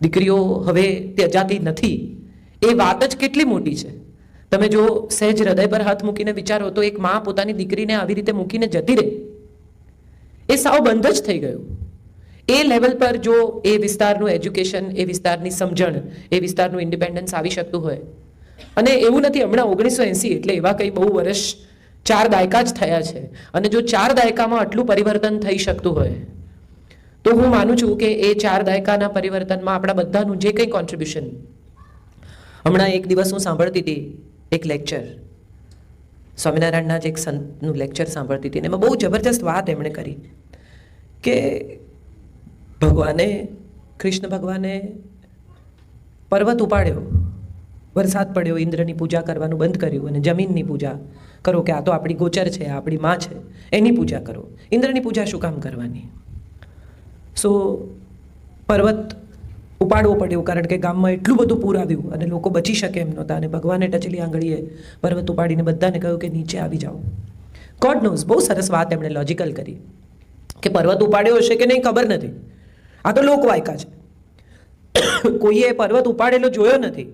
દીકરીઓ હવે ત્યજાતી નથી. એ વાત જ કેટલી મોટી છે. તમે જો સહેજ હૃદય પર હાથ મૂકીને વિચારો તો એક મા પોતાની દીકરીને આવી રીતે મૂકીને જતી રહે. એ સાવ બંધ જ થઈ ગયું. એ લેવલ પર જો એ વિસ્તારનું એજ્યુકેશન એ વિસ્તારની સમજણ, એ વિસ્તારનું ઇન્ડિપેન્ડન્સ આવી શકતું હોય. અને એવું નથી, હમણાં ઓગણીસો એંસી એટલે એવા કંઈ બહુ વર્ષ ચાર દાયકા જ થયા છે. અને જો ચાર દાયકામાં આટલું પરિવર્તન થઈ શકતું હોય તો હું માનું છું કે એ ચાર દાયકાના પરિવર્તનમાં આપણા બધાનું જે કંઈ કોન્ટ્રીબ્યુશન હમણાં એક દિવસ હું સાંભળતી હતી એક લેક્ચર સ્વામિનારાયણના જ એક સંતનું લેક્ચર સાંભળતી હતી અને એમાં બહુ જબરજસ્ત વાત એમણે કરી કે ભગવાને, કૃષ્ણ ભગવાને પર્વત ઉપાડ્યો, વરસાદ પડ્યો, ઇન્દ્રની પૂજા કરવાનું બંધ કર્યું અને જમીનની પૂજા કરો કે આ તો આપણી ગોચર છે આપણી માં છે, એની પૂજા કરો. ઇન્દ્રની પૂજા શું કામ કરવાની? સો પર્વત ઉપાડવો પડ્યો કારણ કે ગામમાં એટલું બધું પૂર આવ્યું અને લોકો બચી શકે એમ નહોતા અને ભગવાને ટચલી આંગળીએ પર્વત ઉપાડીને બધાને કહ્યું કે નીચે આવી જાઓ. ગોડ નોઝ બહુ સરસ વાત એમણે લોજિકલ કરી. કે પર્વત ઉપાડ્યો હશે કે નહીં ખબર નથી. આ તો લોકવાયકા છે. કોઈએ પર્વત ઉપાડેલો જોયો નથી.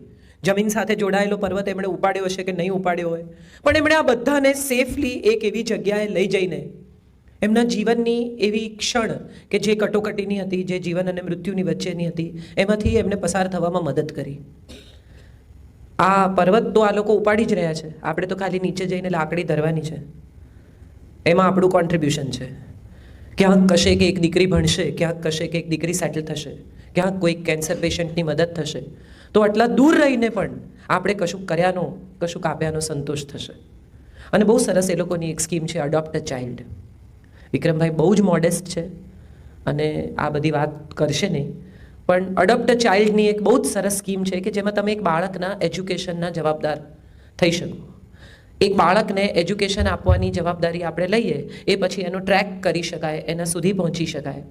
જમીન સાથે જોડાયેલો પર્વત એમણે ઉપાડ્યો હશે કે નહીં ઉપાડ્યો હોય. પણ એમણે આ બધાને સેફલી એક એવી જગ્યાએ લઈ જઈને એમના જીવનની એવી ક્ષણ કે જે કટોકટીની હતી, જે જીવન અને મૃત્યુની વચ્ચેની હતી, એમાંથી એમને પસાર થવામાં મદદ કરી. આ પર્વત તો આ લોકો ઉપાડી જ રહ્યા છે. આપણે તો ખાલી નીચે જઈને લાકડી ધરવાની છે. એમાં આપણું કોન્ટ્રીબ્યુશન છે. ક્યાંક કશે કે એક દીકરી ભણશે, ક્યાંક કશે કે એક દીકરી સેટલ થશે, ક્યાંક કોઈક કેન્સર પેશન્ટની મદદ થશે. તો આટલા દૂર રહીને પણ આપણે કશુંક કર્યાનો, કશુંક આપ્યાનો સંતોષ થશે. અને બહુ સરસ એ લોકોની એક સ્કીમ છે અડોપ્ટ અ ચાઇલ્ડ વિક્રમભાઈ બહુ જ મોડેસ્ટ છે અને આ બધી વાત કરશે નહીં. પણ અડપ્ટ ચાઇલ્ડની એક બહુ જ સરસ સ્કીમ છે કે જેમાં તમે એક બાળકના એજ્યુકેશનના જવાબદાર થઈ શકો. એક બાળકને એજ્યુકેશન આપવાની જવાબદારી આપણે લઈએ, એ પછી એનો ટ્રેક કરી શકાય, એના સુધી પહોંચી શકાય.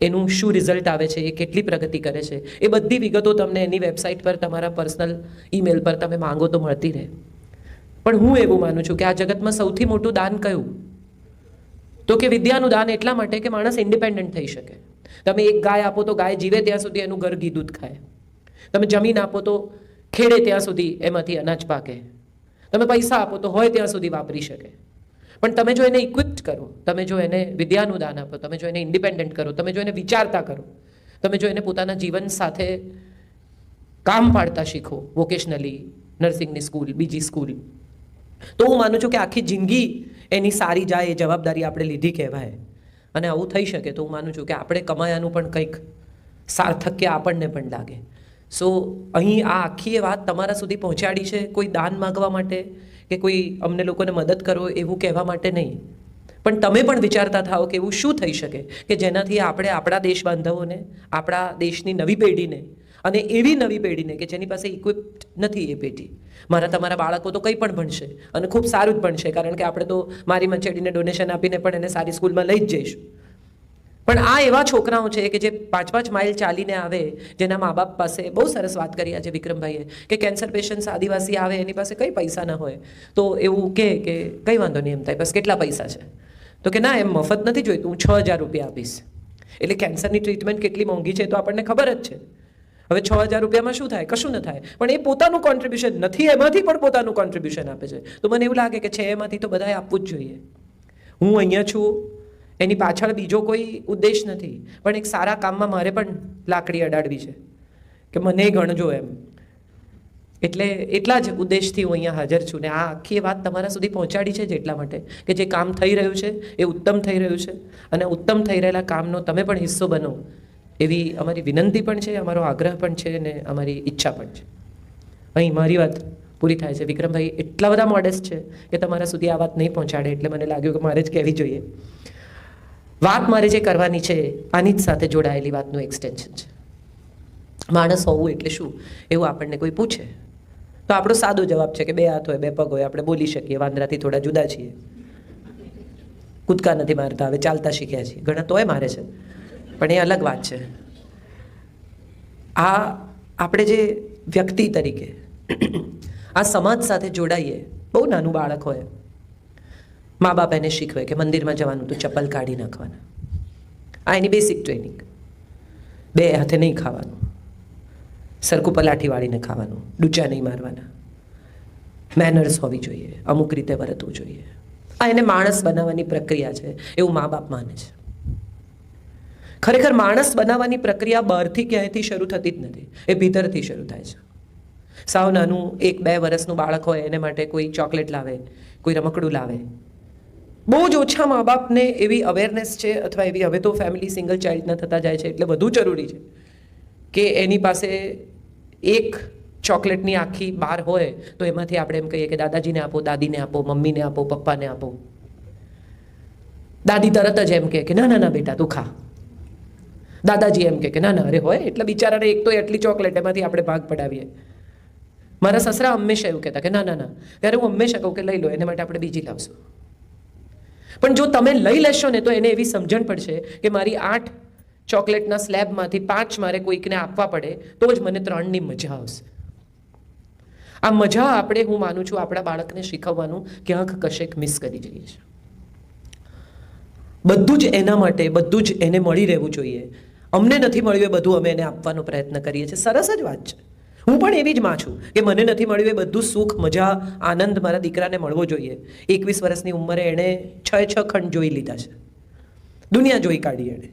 એનું શું રિઝલ્ટ આવે છે, એ કેટલી પ્રગતિ કરે છે, એ બધી વિગતો તમને એની વેબસાઇટ પર, તમારા પર્સનલ ઈમેલ પર તમે માંગો તો મળતી રહે. પણ હું એવું માનું છું કે આ જગતમાં સૌથી મોટું દાન કયું? તો કે વિદ્યાનું દાન એટલા માટે કે માણસ ઇન્ડિપેન્ડન્ટ થઈ શકે. તમે એક ગાય આપો તો ગાય જીવે ત્યાં સુધી એનું ઘર ઘી દૂધ ખાય. તમે જમીન આપો તો ખેડે ત્યાં સુધી એમાંથી અનાજ પાકે. તમે પૈસા આપો તો હોય ત્યાં સુધી વાપરી શકે. પણ તમે જો એને ઇક્વિપ્ડ કરો, તમે જો એને વિદ્યાનું દાન આપો, તમે જો એને ઇન્ડિપેન્ડન્ટ કરો, તમે જો એને વિચારતા કરો, તમે જો એને પોતાના જીવન સાથે કામ પાડતા શીખો વોકેશનલી નર્સિંગની સ્કૂલ બીજી સ્કૂલ તો હું માનું છું કે આખી જિંદગી એની સારી જાય એ જવાબદારી આપણે લીધી કહેવાય. અને આવું થઈ શકે તો હું માનું છું કે આપણે કમાયાનું પણ કંઈક સાર્થક્ય આપણને પણ લાગે. સો અહીં આ આખી એ વાત તમારા સુધી પહોંચાડી છે કોઈ દાન માગવા માટે કે કોઈ અમને લોકોને મદદ કરો એવું કહેવા માટે નહીં. પણ તમે પણ વિચારતા થાઓ કે એવું શું થઈ શકે કે જેનાથી આપણે આપણા દેશ બાંધવોને આપણા દેશની નવી પેઢીને અને એવી નવી પેઢીને કે જેની પાસે ઇક્વિપ્ડ નથી એ પેઢી. મારા તમારા બાળકો તો કંઈ પણ ભણશે અને ખૂબ સારું જ ભણશે, કારણ કે આપણે તો મારી મચેડીને ડોનેશન આપીને પણ એને સારી સ્કૂલમાં લઈ જ જઈશું. પણ આ એવા છોકરાઓ છે કે જે પાંચ પાંચ માઇલ ચાલીને આવે, જેના મા બાપ પાસે બહુ સરસ વાત કરી આજે વિક્રમભાઈએ, કે કેન્સર પેશન્ટ આદિવાસી આવે, એની પાસે કંઈ પૈસા ના હોય, તો એવું કહે કે કંઈ વાંધો નહીં એમ થાય, બસ કેટલા પૈસા છે? તો કે ના, એમ મફત નથી જોઈતું, હું છ હજાર રૂપિયા આપીશ. એટલે કેન્સરની ટ્રીટમેન્ટ કેટલી મોંઘી છે તો આપણને ખબર જ છે. હવે છ હજાર રૂપિયામાં શું થાય? કશું ન થાય. પણ એ પોતાનું કોન્ટ્રીબ્યુશન નથી, એમાંથી પણ પોતાનું કોન્ટ્રીબ્યુશન આપે છે. તો મને એવું લાગે કે છે, એમાંથી તો બધાએ આપવું જ જોઈએ. હું અહીંયા છું, એની પાછળ બીજો કોઈ ઉદ્દેશ નથી. પણ એક સારા કામમાં મારે પણ લાકડી અડાડવી છે. કે મને ગણજો એમ. એટલે એટલા જ ઉદ્દેશથી હું અહીંયા હાજર છું. ને આ આખી વાત તમારા સુધી પહોંચાડી છે એટલા માટે કે જે કામ થઈ રહ્યું છે, એ ઉત્તમ થઈ રહ્યું છે. અને ઉત્તમ થઈ રહેલા કામનો તમે પણ હિસ્સો બનો. એવી અમારી વિનંતી પણ છે, અમારો આગ્રહ પણ છે અને અમારી ઈચ્છા પણ છે. અહીં મારી વાત પૂરી થાય છે. વિક્રમભાઈ એટલા બધા મોડેસ્ટ છે કે તમારા સુધી આ વાત નહીં પહોંચાડે એટલે મને લાગ્યું કે મારે જ કહેવી જોઈએ. વાત મારે જે કરવાની છે, આની જ સાથે જોડાયેલી વાતનું એક્સટેન્શન છે. માણસ હોવું એટલે શું? એવું આપણને કોઈ પૂછે. તો આપણો સાદો જવાબ છે કે બે હાથ હોય, બે પગ હોય, આપણે બોલી શકીએ, વાંદરાથી થોડા જુદા છીએ. કૂદકા નથી મારતા, હવે ચાલતા શીખ્યા છીએ. ઘણા તોય મારે છે. પણ એ અલગ વાત છે. આ આપણે જે વ્યક્તિ તરીકે આ સમાજ સાથે જોડાઈએ, બહુ નાનું બાળક હોય મા બાપ એને શીખવે કે મંદિરમાં જવાનું તો ચપ્પલ કાઢી નાખવાના. આ એની બેસિક ટ્રેનિંગ બે હાથે નહીં ખાવાનું. સરખું પલાઠી વાળીને ખાવાનું, ડૂચા નહીં મારવાના. મેનર્સ હોવી જોઈએ, અમુક રીતે વર્તવું જોઈએ. આ એને માણસ બનાવવાની પ્રક્રિયા છે, એવું મા બાપ માને છે. ખરેખર માણસ બનાવવાની પ્રક્રિયા બહારથી ક્યાંયથી શરૂ થતી જ નથી. એ ભીતરથી શરૂ થાય છે. સાવ નાનું એક બે વર્ષનું બાળક હોય એને માટે કોઈ ચોકલેટ લાવે, કોઈ રમકડું લાવે. બહુ જ ઓછા મા બાપને એવી અવેરનેસ છે અથવા એવી હવે તો ફેમિલી સિંગલ ચાઇલ્ડના થતા જાય છે એટલે વધુ જરૂરી છે કે એની પાસે એક ચોકલેટની આખી બાર હોય તો એમાંથી આપણે એમ કહીએ કે દાદાજીને આપો, દાદીને આપો, મમ્મીને આપો, પપ્પાને આપો. દાદી તરત જ એમ કહે કે, ના ના ના, બેટા, તું ખા. દાદાજી એમ કે ના ના, અરે હોય, એટલે બિચારાને એક તો એટલી ચોકલેટ એમાંથી આપણે ભાગ પડાવીએ. મારા સસરા હંમેશા એવું કહેતા કે ના ના ના, ત્યારે હું હંમેશા કહું કે લઈ લો, એને માટે આપણે બીજી લાવશું. પણ જો તમે લઈ લેશો ને, તો એને એવી સમજણ પડશે કે મારી આઠ ચોકલેટના સ્લેબમાંથી પાંચ મારે કોઈકને આપવા પડે, તો જ મને ત્રણની મજા આવશે. આ મજા આપણે, હું માનું છું, આપણા બાળકને શીખવવાનું ક્યાંક કશેક મિસ કરી જઈએ છીએ. બધું જ એના માટે, બધું જ એને મળી રહેવું જોઈએ. અમને નથી મળ્યું એ બધું અમે એને આપવાનો પ્રયત્ન કરીએ છીએ. સરસ જ વાત છે. હું પણ એવી જ માં છું કે મને નથી મળ્યું એ બધું સુખ, મજા, આનંદ મારા દીકરાને મળવો જોઈએ. એકવીસ વર્ષની ઉંમરે એણે છ છ ખંડ જોઈ લીધા છે. દુનિયા જોઈ કાઢી એણે.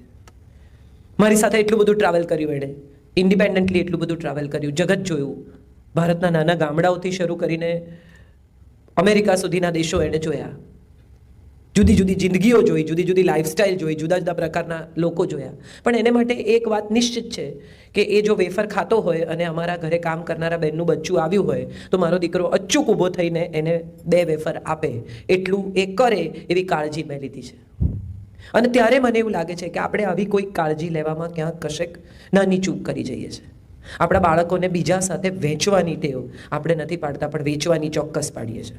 મારી સાથે એટલું બધું ટ્રાવેલ કર્યું એણે. ઇન્ડિપેન્ડન્ટલી એટલું બધું ટ્રાવેલ કર્યું. જગત જોયું. ભારતના નાના ગામડાઓથી શરૂ કરીને અમેરિકા સુધીના દેશો એણે જોયા. જુદી જુદી જિંદગીઓ જોઈ, જુદી જુદી લાઈફસ્ટાઈલ જોઈ, જુદા જુદા પ્રકારના લોકો જોયા. પણ એને માટે એક વાત નિશ્ચિત છે કે એ જો વેફર ખાતો હોય અને અમારા ઘરે કામ કરનારા બહેનનું બચ્ચું આવ્યું હોય, તો મારો દીકરો અચૂક ઊભો થઈને એને બે વેફર આપે, એટલું એ કરે એવી કાળજી મેં લીધી છે. અને ત્યારે મને એવું લાગે છે કે આપણે આવી કોઈ કાળજી લેવામાં ક્યાંક કશેક નાની ચૂક કરી જઈએ છીએ. આપણા બાળકોને બીજા સાથે વેચવાની ટેવ આપણે નથી પાડતા, પણ વેચવાની ચોક્કસ પાડીએ છીએ.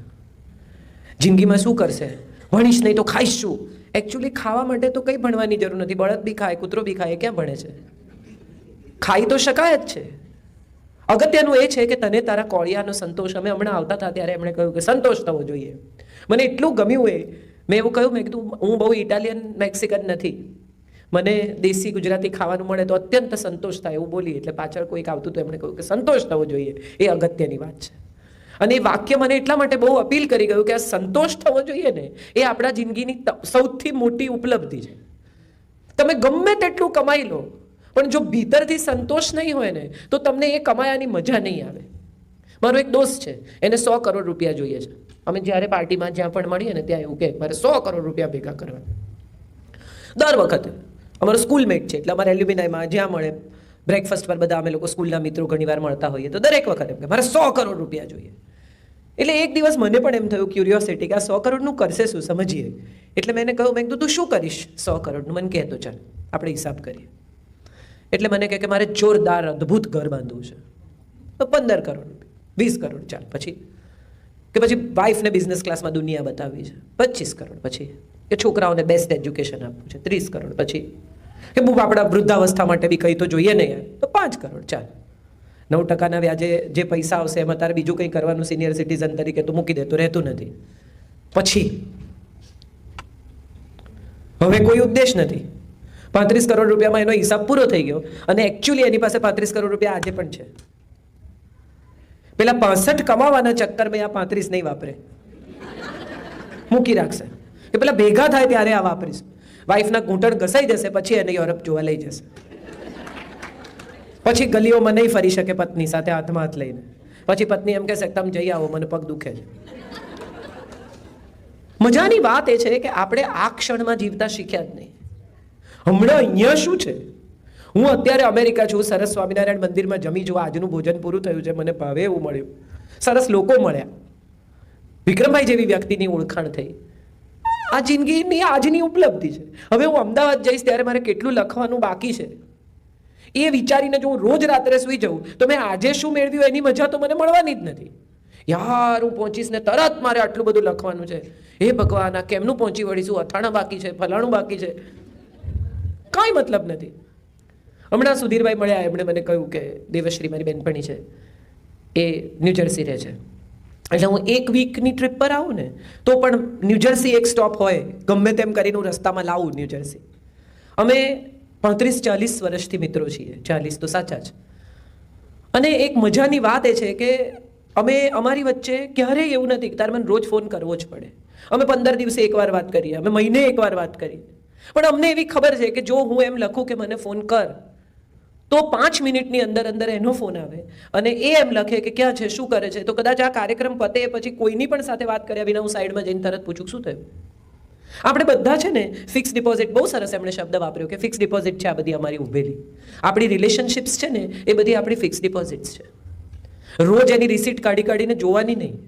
જિંદગીમાં શું કરશે? ભણીશ નહીં તો ખાઈશ. એકચ્યુઅલી ખાવા માટે તો કંઈ ભણવાની જરૂર નથી. બળદ બી ખાય, કૂતરો બી ખાય ક્યાં ભણે છે? ખાઈ તો શકાય જ છે. અગત્યનું એ છે કે તને તારા કોળિયાનો સંતોષ અમે હમણાં આવતા હતા ત્યારે એમણે કહ્યું કે સંતોષ થવો જોઈએ. મને એટલું ગમ્યું એ. મેં એવું કહ્યું, મેં કીધું, હું બહુ ઇટાલિયન મેક્સિકન નથી. મને દેશી ગુજરાતી ખાવાનું મળે તો અત્યંત સંતોષ થાય એવું બોલી એટલે પાછળ કોઈક આવતું તો એમણે કહ્યું કે સંતોષ થવો જોઈએ. એ અગત્યની વાત છે. અને એ વાક્ય મને એટલા માટે બહુ અપીલ કરી ગયું કે આ સંતોષ થવો જોઈએ ને, એ આપણા જિંદગીની સૌથી મોટી ઉપલબ્ધિ છે. તમે ગમે તેટલું કમાઈ લો, પણ જો ભીતરથી સંતોષ નહીં હોય ને, તો તમને એ કમાયાની મજા નહીં આવે. મારો એક દોસ્ત છે, એને સો કરોડ રૂપિયા જોઈએ છે. અમે જ્યારે પાર્ટીમાં જ્યાં પણ મળીએ ને, ત્યાં એવું કહે, મારે સો કરોડ રૂપિયા ભેગા કરવા. દર વખતે, અમારો સ્કૂલમેટ છે, એટલે અમારે એલ્યુમિનાયમાં જ્યાં મળે, બ્રેકફાસ્ટ પર બધા અમે લોકો સ્કૂલના મિત્રો ઘણીવાર મળતા હોઈએ, તો દરેક વખતે કે, મારે સો કરોડ રૂપિયા જોઈએ. એટલે એક દિવસ મને પણ એમ થયું ક્યુરિયોસિટી કે આ સો કરોડનું કરશે શું? સમજીએ. એટલે મેં કહ્યું, મેં કીધું, તું શું કરીશ સો કરોડનું? મને કહેતો, ચાલ, આપણે હિસાબ કરીએ. એટલે મને કહે કે, મારે જોરદાર અદ્ભુત ઘર બાંધવું છે. તો પંદર કરોડ વીસ કરોડ, ચાલ, પછી? કે પછી વાઈફને બિઝનેસ ક્લાસમાં દુનિયા બતાવવી છે, પચીસ કરોડ, પછી? કે છોકરાઓને બેસ્ટ એજ્યુકેશન આપવું છે, ત્રીસ કરોડ, પછી? કે બહુ આપણા વૃદ્ધાવસ્થા માટે બી કંઈ તો જોઈએ ને યાર, તો પાંચ કરોડ, ચાલ. નવ ટકાના વ્યાજે જે પૈસા આવશે એમાં તારે બીજું કંઈ કરવાનું સિનિયર સિટીઝન તરીકે તો મૂકી દે, તો રહેતું નથી. પછી, હવે કોઈ ઉદ્દેશ નથી. પાંત્રીસ કરોડ રૂપિયામાં એનો હિસાબ પૂરો થઈ ગયો અને એકચ્યુઅલી એની પાસે પાંત્રીસ કરોડ રૂપિયા આજે પણ છે. પેલા પાસઠ કમાવાના ચક્કરમાં આ પાંત્રીસ નહીં વાપરે. મૂકી રાખશે. કે પેલા ભેગા થાય ત્યારે આ વાપરીશ. વાઈફના ઘૂંટણ ઘસાઈ જશે, પછી એને યુરોપ જોવા લઈ જશે. પછી ગલીઓમાં નહીં ફરી શકે પત્ની સાથે હાથમાં હાથ લઈને. પછી પત્ની એમ કહેશે, તમે જઈ આવો, મને પગ દુખે છે. મજાની વાત એ છે કે આપણે આ ક્ષણમાં જીવતા શીખ્યા જ નહીં. હમણાં અહીંયા શું છે? હું અત્યારે અમેરિકા છું, સરસ સ્વામિનારાયણ મંદિરમાં જમી જો આજનું ભોજન પૂરું થયું છે, મને ભાવે એવું મળ્યું. સરસ લોકો મળ્યા. વિક્રમભાઈ જેવી વ્યક્તિની ઓળખાણ થઈ. આ જિંદગીની આજની ઉપલબ્ધિ છે. હવે હું અમદાવાદ જઈશ ત્યારે મારે કેટલું લખવાનું બાકી છે? એ વિચારીને જો હું રોજ રાત્રે સૂઈ જાઉં, તો મેં આજે શું મેળવ્યું? એની મજા તો મને મળવાની જ નથી. યાર, હું પહોંચીશ ને તરત મારે આટલું બધું લખવાનું છે. હે ભગવાન, આ કેમનું પહોંચી વળીશું? અથાણા બાકી છે, ફલાણું બાકી છે. કાંઈ મતલબ નથી. હમણાં સુધીરભાઈ મળ્યા, એમણે મને કહ્યું કે દેવશ્રી મારી બેનપણી છે. એ ન્યૂજર્સી રહે છે. એટલે હું એક વીકની ટ્રીપ પર આવું ને, તો પણ ન્યૂજર્સી એક સ્ટોપ હોય, ગમે તેમ કરીને હું રસ્તામાં લાવું ન્યૂજર્સી અમે પાંત્રીસ ચાલીસ વર્ષથી મિત્રો છીએ. ચાલીસ તો સાચા જ. અને એક મજાની વાત એ છે કે અમે અમારી વચ્ચે ક્યારેય એવું નથી કે તારે મને રોજ ફોન કરવો જ પડે. અમે પંદર દિવસે એકવાર વાત કરીએ, અમે મહિને એકવાર વાત કરીએ. પણ અમને એવી ખબર છે કે જો હું એમ લખું કે મને ફોન કર, તો પાંચ મિનિટની અંદર અંદર એનો ફોન આવે. અને એ એમ લખે કે ક્યાં છે, શું કરે છે? તો કદાચ આ કાર્યક્રમ પતે પછી કોઈની પણ સાથે વાત કર્યા વિના હું સાઈડમાં જઈને તરત પૂછું, શું થયું? આપણે બધા છે ને ફિક્સ ડિપોઝિટ બહુ સરસ એમણે શબ્દ વાપર્યો કે ફિક્સ ડિપોઝિટ છે આ બધી અમારી ઉભેલી આપણી રિલેશનશિપ્સ છે ને, એ બધી આપણી ફિક્સ ડિપોઝિટ્સ છે. રોજ એની રિસીટ કાઢી કાઢીને જોવાની નહીં.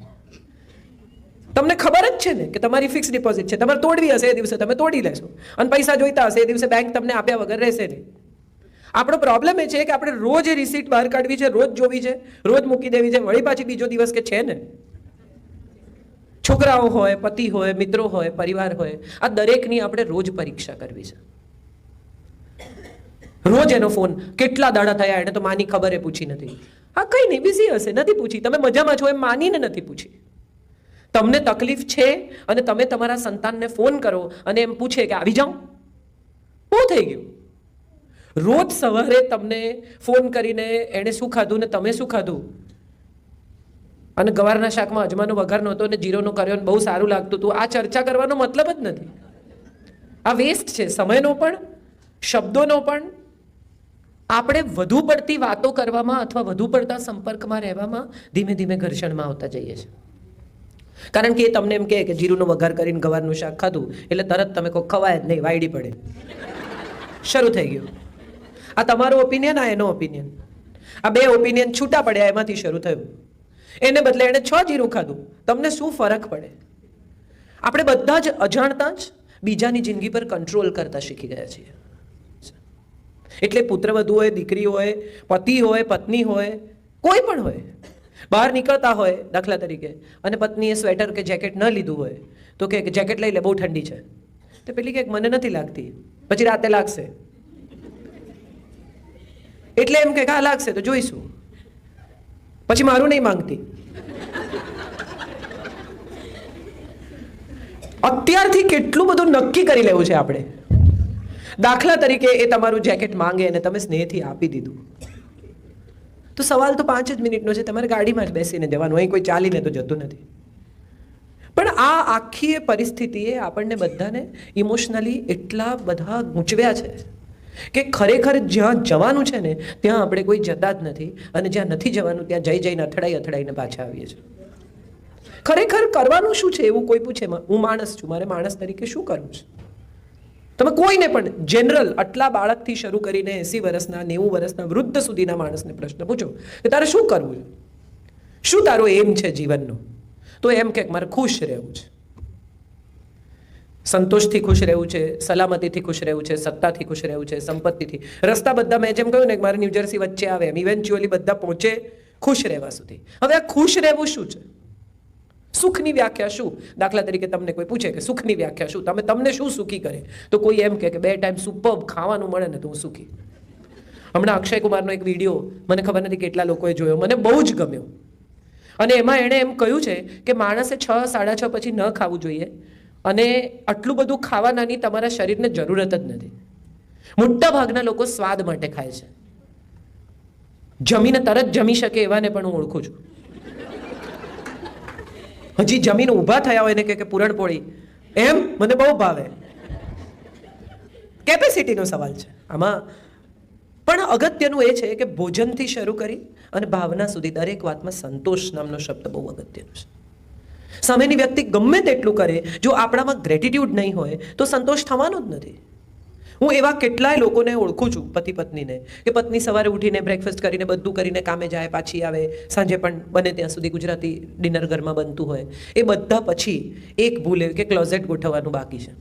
તમને ખબર જ છે ને કે તમારી ફિક્સ ડિપોઝિટ છે. તમારે તોડવી હશે એ દિવસે, તમે તોડી લેશો. અને પૈસા જોઈતા હશે એ દિવસે બેંક તમને આપ્યા વગર રહેશે નહીં. આપણો પ્રોબ્લેમ એ છે કે આપણે રોજ એ રિસીટ બહાર કાઢવી છે, રોજ જોવી છે, રોજ મૂકી દેવી છે. વળી પાછી બીજો દિવસ કે છે ને છોકરાઓ હોય, પતિ હોય, મિત્રો હોય, પરિવાર હોય, આ દરેકની આપણે રોજ પરીક્ષા કરવી છે. રોજ એનો ફોન, કેટલા દાડા થયા એને તો માની ખબર એ પૂછી નથી. હા, કઈ નહીં બિઝી હશે, નથી પૂછી. તમે મજામાં છો એમ માનીને નથી પૂછી. તમને તકલીફ છે અને તમે તમારા સંતાનને ફોન કરો અને એમ પૂછે કે આવી જાઉં બહુ થઈ ગયું? રોજ સવારે તમને ફોન કરીને એણે શું ખાધું ને તમે શું ખાધું? અને ગવારના શાકમાં અજમાનો વઘાર નહોતો અને જીરોનો કર્યો અને બહુ સારું લાગતું હતું. આ ચર્ચા કરવાનો મતલબ જ નથી. આ વેસ્ટ છે. સમયનો પણ, શબ્દોનો પણ. આપણે વધુ પડતી વાતો કરવામાં અથવા વધુ પડતા સંપર્કમાં રહેવામાં ધીમે ધીમે ઘર્ષણમાં આવતા જઈએ છીએ. કારણ કે એ તમને એમ કહે કે જીરુનો વઘાર કરીને ગવારનું શાક ખાધું એટલે તરત તમે કોઈ ખવાય જ નહીં, વાયડી પડે. શરૂ થઈ ગયું. આ તમારો ઓપિનિયન આ એનો ઓપિનિયન આ બે ઓપિનિયન છૂટા પડ્યા, એમાંથી શરૂ થયું. એને બદલે એણે છ જીરું ખાધું. તમને શું ફરક પડે? આપણે બધા જ અજાણતા જ બીજાની જિંદગી પર કંટ્રોલ કરતા શીખી ગયા છીએ. એટલે પુત્રવધુ હોય, દીકરી હોય, પતિ હોય, પત્ની હોય, કોઈ પણ હોય, બહાર નીકળતા હોય દાખલા તરીકે, અને પત્નીએ સ્વેટર કે જેકેટ ન લીધું હોય, તો કે જેકેટ લઈ લે, બહુ ઠંડી છે. તો પેલી કે, મને નથી લાગતી. પછી રાતે લાગશે. એટલે એમ કે કા લાગશે, તો જોઈશું. પછી મારું નહીં માંગતી. અત્યારથી કેટલું બધું નક્કી કરી લેવું છે આપણે. દાખલા તરીકે એ તમારું જેકેટ માંગે અને તમે સ્નેહથી આપી દીધું. તો સવાલ તો પાંચ જ મિનિટનો છે, તમારે ગાડીમાં જ બેસીને જવાનું, અહીં કોઈ ચાલીને તો જતું નથી. પણ આ આખી પરિસ્થિતિએ આપણને બધાને ઇમોશનલી એટલા બધા ગૂંચવ્યા છે. કે ખરેખર જ્યાં જવાનું છે ને, ત્યાં આપણે કોઈ જતા જ નથી. અને જ્યાં નથી જવાનું, ત્યાં જઈ જઈને અથડાઈ અથડાઈને પાછા આવીએ છીએ. ખરેખર કરવાનું શું છે એવું કોઈ પૂછે? હું માણસ છું. મારે માણસ તરીકે શું કરવું છે? તમે કોઈને પણ જનરલ આટલા બાળકથી શરૂ કરીને એસી વર્ષના, નેવું વર્ષના વૃદ્ધ સુધીના માણસને પ્રશ્ન પૂછો, કે તારે શું કરવું છે? શું તારો એમ છે જીવનનો? તો એમ કે, મારે ખુશ રહેવું છે. સંતોષથી ખુશ રહેવું છે, સલામતીથી ખુશ રહેવું છે, સત્તાથી ખુશ રહેવું છે, સંપત્તિથી. રસ્તા બધા મેં જેમ કહ્યું ને મારે ન્યૂજર્સી વચ્ચે આવે, એમ ઇવેન્ચ્યુઅલી બધા પહોંચે ખુશ રહેવા સુધી. હવે આ ખુશ રહેવું શું છે? સુખની વ્યાખ્યા શું? દાખલા તરીકે તમને કોઈ પૂછે કે સુખની વ્યાખ્યા શું? તમે તમને શું સુખી કરે? તો કોઈ એમ કે બે ટાઈમ સુપર ખાવાનું મળે ને તો હું સુખી. હમણાં અક્ષય કુમારનો એક વીડિયો મને ખબર નથી કેટલા લોકોએ જોયો. મને બહુ જ ગમ્યો. અને એમાં એણે એમ કહ્યું છે કે માણસે છ, સાડા છ પછી ન ખાવું જોઈએ. અને આટલું બધું ખાવાનાની તમારા શરીરને જરૂરત જ નથી. મોટા ભાગના લોકો સ્વાદ માટે ખાય છે. જમીને તરત જમી શકે એવાને પણ હું ઓળખું છું. હજી જમીન ઊભા થયા હોય ને કે પૂરણપોળી, એમ મને બહુ ભાવે. કેપેસિટીનો સવાલ છે. આમાં પણ અગત્યનું એ છે કે ભોજનથી શરૂ કરી અને ભાવના સુધી દરેક વાતમાં સંતોષ નામનો શબ્દ બહુ અગત્યનો છે. સામેની વ્યક્તિ ગમે તેટલું કરે, જો આપણામાં ગ્રેટિટ્યુડ નહીં હોય, તો સંતોષ થવાનો જ નથી. હું એવા કેટલાય લોકોને ઓળખું છું, પતિ પત્નીને, કે પત્ની સવારે ઉઠીને બ્રેકફાસ્ટ કરીને બધું કરીને કામે જાય, પાછી આવે, સાંજે પણ બને ત્યાં સુધી ગુજરાતી ડિનર ઘરમાં બનતું હોય. એ બધા પછી એક ભૂલે કે ક્લોઝેટ ગોઠવવાનું બાકી છે.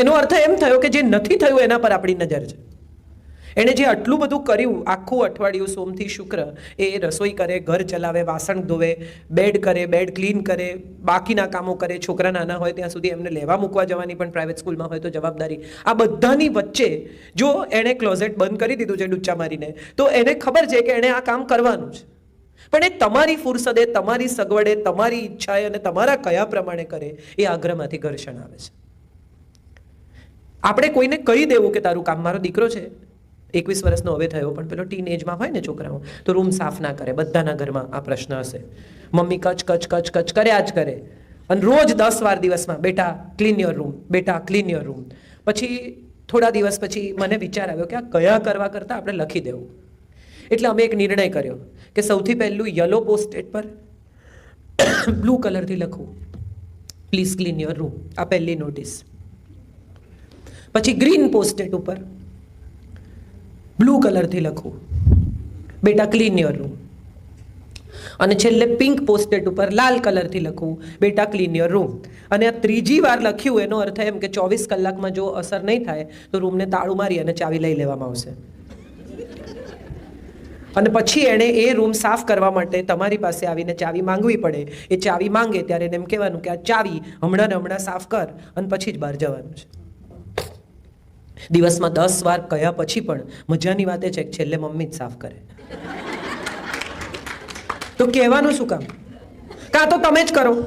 એનો અર્થ એમ થયો કે જે નથી થયું એના પર આપણી નજર છે. એણે જે આટલું બધું કર્યું, આખું અઠવાડિયું સોમથી શુક્ર, એ રસોઈ કરે, ઘર ચલાવે, વાસણ ધોવે, બેડ કરે, બેડ ક્લીન કરે, બાકીના કામો કરે, છોકરા નાના હોય ત્યાં સુધી એમને લેવા મૂકવા જવાની પણ પ્રાઇવેટ સ્કૂલમાં હોય તો જવાબદારી. આ બધાની વચ્ચે જો એણે ક્લોઝેટ બંધ કરી દીધું છે ડુચ્ચા મારીને, તો એને ખબર છે કે એણે આ કામ કરવાનું છે. પણ એ તમારી ફુરસદે, તમારી સગવડે, તમારી ઈચ્છાએ અને તમારા કયા પ્રમાણે કરે, એ આગ્રહમાંથી ઘર્ષણ આવે છે. આપણે કોઈને કહી દેવું કે તારું કામ મારો દીકરો છે એકવીસ વર્ષનો હવે થયો, પણ પેલો ટીન એજમાં હોય ને છોકરાઓ, તો રૂમ સાફ ના કરે. બધાના ઘરમાં આ પ્રશ્ન હશે. મમ્મી કચ કચ કચ કચ કર્યા જ કરે. અને રોજ દસ વાર દિવસમાં, બેટા ક્લીન યોર રૂમ બેટા ક્લીન યોર રૂમ પછી થોડા દિવસ પછી મને વિચાર આવ્યો કે આ કયા કરવા કરતાં આપણે લખી દેવું. એટલે અમે એક નિર્ણય કર્યો કે સૌથી પહેલું યલો પોસ્ટેટ પર બ્લુ કલરથી લખવું પ્લીઝ ક્લીન યોર રૂમ આ પહેલી નોટિસ. પછી ગ્રીન પોસ્ટેટ ઉપર બ્લુ કલરથી લખવું બેટા ક્લીન યોર રૂમ અને છેલ્લે પિંક પોસ્ટેટ ઉપર લાલ કલરથી લખવું બેટા ક્લીન યોર રૂમ અને આ ત્રીજી વાર લખ્યું, એનો અર્થ એમ કે ચોવીસ કલાકમાં જો અસર નહીં થાય, તો રૂમને તાળું મારી અને ચાવી લઈ લેવામાં આવશે. અને પછી એણે એ રૂમ સાફ કરવા માટે તમારી પાસે આવીને ચાવી માંગવી પડે. એ ચાવી માંગે ત્યારે એને એમ કહેવાનું કે આ ચાવી હમણાં હમણાં સાફ કર અને પછી જ બહાર જવાનું છે. દિવસમાં દસ વાર કયા પછી પણ મજાની વાત એ છે કે છેલ્લે મમ્મી જ સાફ કરે. તો કહેવાનું શું કામ? કાં તો તમે જ કરો.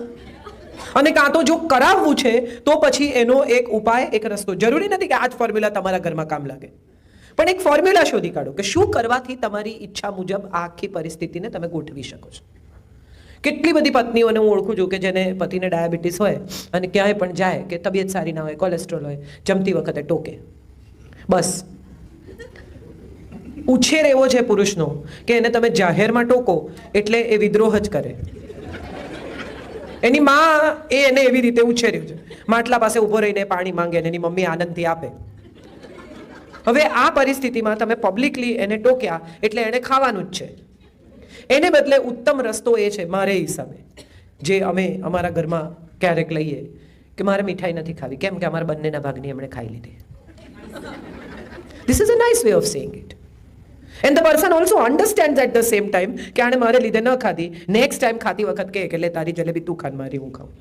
અને કાં તો જો કરાવવું છે, તો પછી એનો એક ઉપાય, એક રસ્તો. જરૂરી નથી કે આ જ ફોર્મ્યુલા તમારા ઘરમાં કામ લાગે. પણ એક ફોર્મ્યુલા શોધી કાઢો કે શું કરવાથી તમારી ઈચ્છા મુજબ આખી પરિસ્થિતિને તમે ગોઠવી શકો છો. કેટલી બધી પત્નીઓને હું ઓળખું છું કે જેને પતિને ડાયાબિટીસ હોય અને ક્યાંય પણ જાય, કે તબિયત સારી ના હોય, કોલેસ્ટ્રોલ હોય, જમતી વખતે ટોકે. બસ. ઉછેર એવો છે પુરુષનો કે એને તમે જાહેરમાં ટોકો એટલે એ વિદ્રોહ જ કરે. એની માં એ એને એવી રીતે ઉછેર્યું છે. માટલા પાસે ઊભો રહીને પાણી માંગે અને એની મમ્મી આનંદથી આપે. હવે આ પરિસ્થિતિમાં તમે પબ્લિકલી એને ટોક્યા એટલે એને ખાવાનું જ છે. એને બદલે ઉત્તમ રસ્તો એ છે મારે હિસાબે જે અમે અમારા ઘરમાં ક્યારેક લઈએ કે મારે મીઠાઈ નથી ખાવી. કેમ કે અમારા બંનેના ભાગની એમણે ખાઈ લીધી. This is a nice way of saying it and the person also understand at the same time કે આણે મારે લીધે ન ખાધી નેક્સ્ટ ટાઈમ ખાતી વખત કહે કે લે તારી જલેબી તું ખાન મારી હું ખાઉં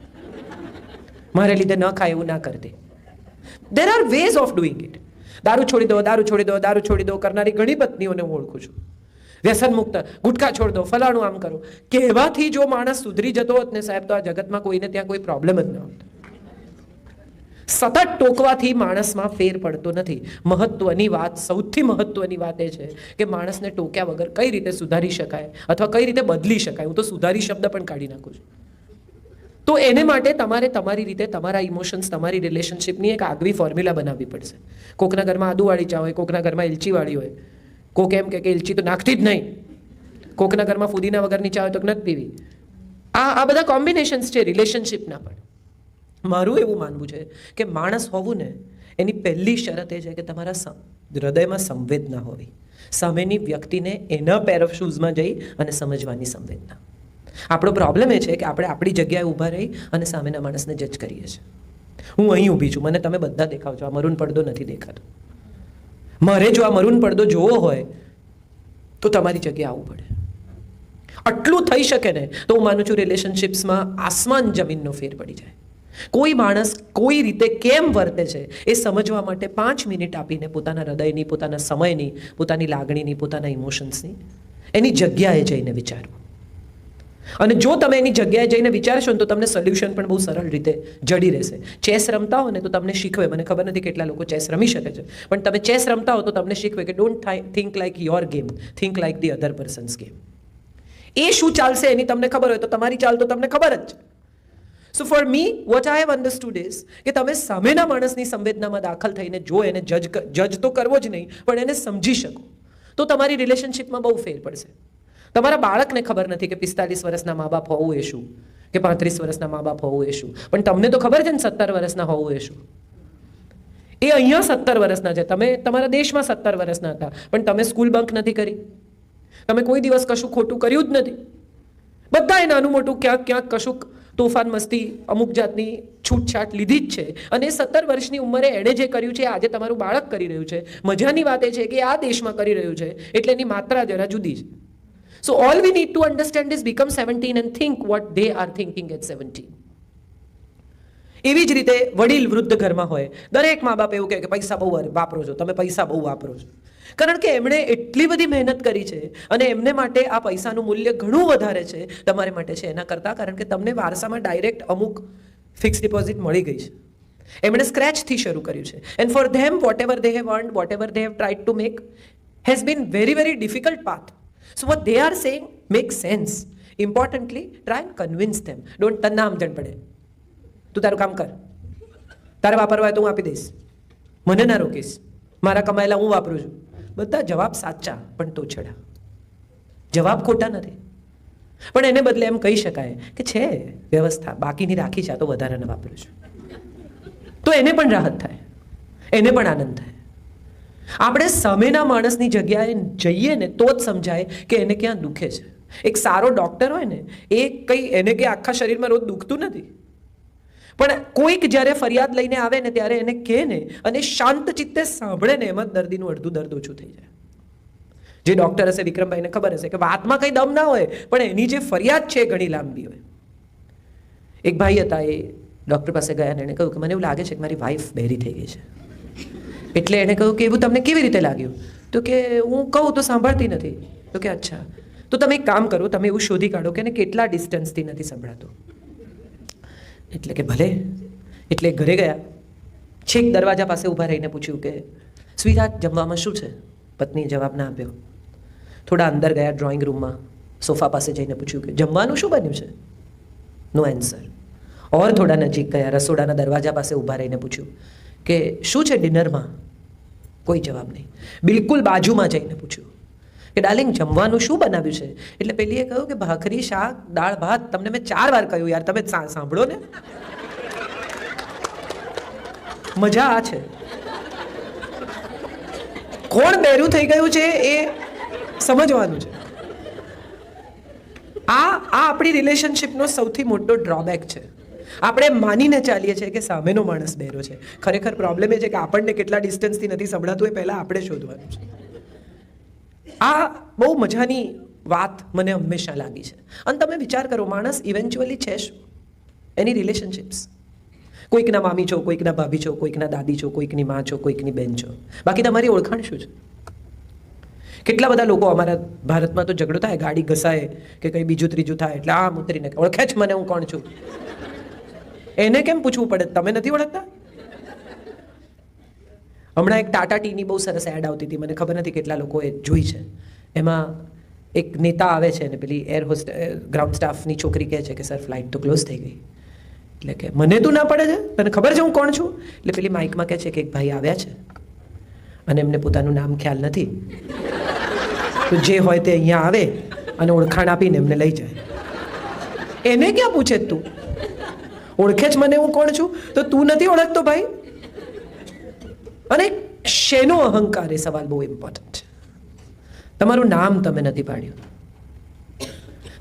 મારે લીધે ન ખાય એવું ના કરતી there are ways of doing it દારૂ છોડી દો દારૂ છોડી દો દારૂ છોડી દો કરનારી ઘણી પત્નીઓને હું ઓળખું છું વ્યસન મુક્ત ગુટખા છોડ દો ફલાણું આમ કરો કહેવાથી જો માણસ સુધરી જતો હોત ને સાહેબ તો આ જગતમાં કોઈને ત્યાં કોઈ પ્રોબ્લેમ જ ન હોત સતત ટોકવાથી માણસમાં ફેર પડતો નથી. મહત્વની વાત, સૌથી મહત્વની વાત એ છે કે માણસને ટોક્યા વગર કઈ રીતે સુધારી શકાય અથવા કઈ રીતે બદલી શકાય? હું તો સુધારી શબ્દ પણ કાઢી નાખું છું. તો એને માટે તમારે તમારી રીતે, તમારા ઇમોશન્સ તમારી રિલેશનશિપની એક આગવી ફોર્મ્યુલા બનાવવી પડશે. કોકના ઘરમાં આદુવાળી ચા હોય, કોકના ઘરમાં એલચીવાળી હોય, કોક એમ કે એલચી તો નાખતી જ નહીં. કોકના ઘરમાં ફુદીના વગરની ચા હોય તો નથી પીવી. આ આ બધા કોમ્બિનેશન્સ છે રિલેશનશિપના પણ. મારું એવું માનવું છે કે માણસ હોવું ને એની પહેલી શરત એ છે કે તમારા હૃદયમાં સંવેદના હોવી. સામેની વ્યક્તિને એના પેર ઓફ શૂઝમાં જઈ અને સમજવાની સંવેદના. આપણો પ્રોબ્લેમ એ છે કે આપણે આપણી જગ્યાએ ઊભા રહી અને સામેના માણસને જજ કરીએ છીએ. હું અહીં ઊભી છું, મને તમે બધા દેખાવ છો, આ મરૂન પડદો નથી દેખાતો. મારે જો આ મરૂન પડદો જોવો હોય, તો તમારી જગ્યાએ આવવું પડે. આટલું થઈ શકે ને, તો હું માનું છું રિલેશનશિપ્સમાં આસમાન જમીનનો ફેર પડી જાય. કોઈ માણસ કોઈ રીતે કેમ વર્તે છે એ સમજવા માટે પાંચ મિનિટ આપીને પોતાના હૃદયની, પોતાના સમયની, પોતાની લાગણીની, પોતાના ઇમોશન્સની એની જગ્યાએ જઈને વિચારો. અને જો તમે એની જગ્યાએ જઈને વિચારશો ને તો તમને સોલ્યુશન પણ બહુ સરળ રીતે જડી રહેશે. ચેસ રમતા હો ને તો તમને શીખવે. મને ખબર નથી કેટલા લોકો ચેસ રમી શકે છે. પણ તમે ચેસ રમતા હો તો તમને શીખવે કે don't think like your game think like the other person's game એ શું ચાલશે એની તમને ખબર હોય તો તમારી ચાલ તો તમને ખબર જ. છે so for me what I have understood is કે તમે સામેના માણસની સંવેદનામાં દાખલ થઈને જો એને જજ જજ તો કરવો જ નહીં, પણ એને સમજી શકો. તો તમારી રિલેશનશિપમાં બહુ ફેર પડશે. તમારા બાળકને ખબર નથી કે પિસ્તાલીસ વર્ષના મા બાપ હોવું એ શું, કે પાંત્રીસ વર્ષના મા બાપ હોવું એ શું. પણ તમને તો ખબર છે ને સત્તર વર્ષના હોવું એ શું. એ અહીંયા સત્તર વર્ષના છે. તમે, તમારા દેશમાં સત્તર વર્ષના હતા, પણ તમે સ્કૂલ બંક નથી કરી. તમે કોઈ દિવસ કશું ખોટું કર્યું જ નથી. બધાએ નાનું મોટું ક્યાંક ક્યાંક કશુંક તોફાન મસ્તી અમુક જાતની છૂટછાટ લીધી જ છે. અને સત્તર વર્ષની ઉંમરે એણે જે કર્યું છે આજે તમારું બાળક કરી રહ્યું છે. મજાની વાત એ છે કે આ દેશમાં કરી રહ્યું છે, એટલે એની માત્રા જરા જુદી છે. So all we need to understand is become seventeen and think what they are thinking at seventeen એવી જ રીતે વડીલ વૃદ્ધ ઘરમાં હોય, દરેક મા બાપ એવું કહે કે પૈસા બહુ વાપરો છો, તમે પૈસા બહુ વાપરો છો. કારણ કે એમણે એટલી બધી મહેનત કરી છે અને એમને માટે આ પૈસાનું મૂલ્ય ઘણું વધારે છે તમારે માટે છે એના કરતાં, કારણ કે તમને વારસામાં ડાયરેક્ટ અમુક ફિક્સ ડિપોઝિટ મળી ગઈ છે. એમણે સ્ક્રેચથી શરૂ કર્યું છે. And for them whatever they have earn whatever they have tried to make has been very very difficult path so what they are saying make sense importantly try and convince them don't તને ના સમજણ પડે. તું તારું કામ કર. તારે વાપરવા હોય તો હું આપી દઈશ. મને ના રોકીશ. મારા કમાયેલા હું વાપરું છું. બધા જવાબ સાચા, પણ તોછડા. જવાબ ખોટા નથી. પણ એને બદલે એમ કહી શકાય કે છે, વ્યવસ્થા બાકીની રાખી છે, આ તો વધારાને વાપરું છું. તો એને પણ રાહત થાય. એને પણ આનંદ થાય. આપણે સામેના માણસની જગ્યાએ જઈએ ને તો જ સમજાય કે એને ક્યાં દુખે છે. એક સારો ડૉક્ટર હોય ને, એ કંઈ એને કે આખા શરીરમાં રોજ દુખતું નથી. પણ કોઈક જ્યારે ફરિયાદ લઈને આવે ને ત્યારે એને કહે ને અને શાંત ચિત્તે સાંભળે ને એમાં જ દર્દીનું અડધું દર્દ ઓછું થઈ જાય. જે ડૉક્ટર હશે, વિક્રમભાઈને ખબર હશે કે વાતમાં કંઈ દમ ના હોય, પણ એની જે ફરિયાદ છે એ ઘણી લાંબી હોય. એક ભાઈ હતા, એ ડૉક્ટર પાસે ગયા ને એણે કહ્યું કે, મને એવું લાગે છે કે મારી વાઈફ બહેરી થઈ ગઈ છે. એટલે એણે કહ્યું કે, એવું તમને કેવી રીતે લાગ્યું? તો કે, હું કહું તો સાંભળતી નથી. તો કે, અચ્છા. તો તમે એક કામ કરો, તમે એવું શોધી કાઢો કે એને કેટલા ડિસ્ટન્સથી નથી સંભળાતું. એટલે કે ભલે. એટલે ઘરે ગયા. છેક દરવાજા પાસે ઊભા રહીને પૂછ્યું કે, સ્વીરાજ, જમવામાં શું છે? પત્નીએ જવાબ ના આપ્યો. થોડા અંદર ગયા ડ્રોઈંગ રૂમમાં સોફા પાસે જઈને પૂછ્યું કે, જમવાનું શું બન્યું છે? નો એન્સર ઓર થોડા નજીક ગયા, રસોડાના દરવાજા પાસે ઊભા રહીને પૂછ્યું કે, શું છે ડિનરમાં? કોઈ જવાબ નહીં. બિલકુલ બાજુમાં જઈને પૂછ્યું. કે ડાર્લિંગ જમવાનું શું બનાવ્યું છે? એટલે પેલીએ કહ્યું કે, ભાખરી, શાક, દાળ, ભાત. તમને મેં ચાર વાર કહ્યું, યાર, તમે સાંભળો ને. મજા આ છે. કોણ બેરું થઈ ગયું છે એ સમજવાનું છે. આ આ આપણી રિલેશનશિપનો સૌથી મોટો ડ્રોબેક છે. આપણે માનીને ચાલીએ છીએ કે સામેનો માણસ બેરો છે. ખરેખર પ્રોબ્લેમ એ છે કે આપણને કેટલા ડિસ્ટન્સથી નથી સંભળાતું, એ પહેલાં આપણે શોધવાનું છે. આ બહુ મજાની વાત મને હંમેશા લાગી છે. અને તમે વિચાર કરો, માણસ ઇવેન્ચ્યુઅલી છે શું એની રિલેશનશિપ્સ કોઈકના મામી છો, કોઈકના ભાભી છો, કોઈકના દાદી છો, કોઈકની માં છો, કોઈકની બેન છો. બાકી તમારી ઓળખાણ શું છે? કેટલા બધા લોકો અમારા ભારતમાં તો ઝઘડો થાય, ગાડી ઘસાય કે કંઈ બીજું ત્રીજું થાય, એટલે આમ ઉતરીને ઓળખે જ મને હું કોણ છું? એને કેમ પૂછવું પડે? તમે નથી ઓળખતા? હમણાં એક ટાટા ટીની બહુ સરસ એડ આવતી હતી, મને ખબર નથી કેટલા લોકોએ જોઈ છે. એમાં એક નેતા આવે છે ને પેલી એર હોસ્ટ ગ્રાઉન્ડ સ્ટાફની છોકરી કહે છે કે સર ફ્લાઇટ તો ક્લોઝ થઈ ગઈ. એટલે કે, મને તો ના પડે છે? તને ખબર છે હું કોણ છું? એટલે પેલી માઇકમાં કહે છે કે, એક ભાઈ આવ્યા છે. અને એમને પોતાનું નામ ખ્યાલ નથી. તો જે હોય તે અહીંયા આવે અને ઓળખાણ આપીને એમને લઈ જાય. એને ક્યાં પૂછે તું? ઓળખે જ મને હું કોણ છું? તો તું નથી ઓળખતો ભાઈ? અને શેનો અહંકાર એ સવાલ બહુ ઇમ્પોર્ટન્ટ છે તમારું નામ તમે નથી પાડ્યું.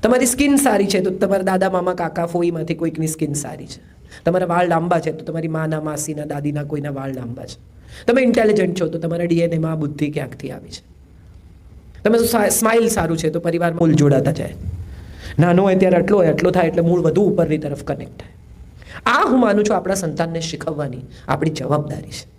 તમારી સ્કિન સારી છે તો તમારા દાદા, મામા, કાકા, ફોઈમાંથી કોઈકની સ્કિન સારી છે. તમારા વાળ લાંબા છે તો તમારી માના, માસીના, દાદીના કોઈના વાળ લાંબા છે. તમે ઇન્ટેલિજન્ટ છો તો તમારા ડીએનએમાં આ બુદ્ધિ ક્યાંકથી આવી છે? તમે સ્માઇલ સારું છે તો પરિવાર મૂળ જોડાતા જાય. નાનો હોય ત્યારે આટલો હોય, આટલો થાય એટલે મૂળ વધુ ઉપરની તરફ કનેક્ટ થાય. આ હું માનું છું આપણા સંતાનને શીખવવાની આપણી જવાબદારી છે.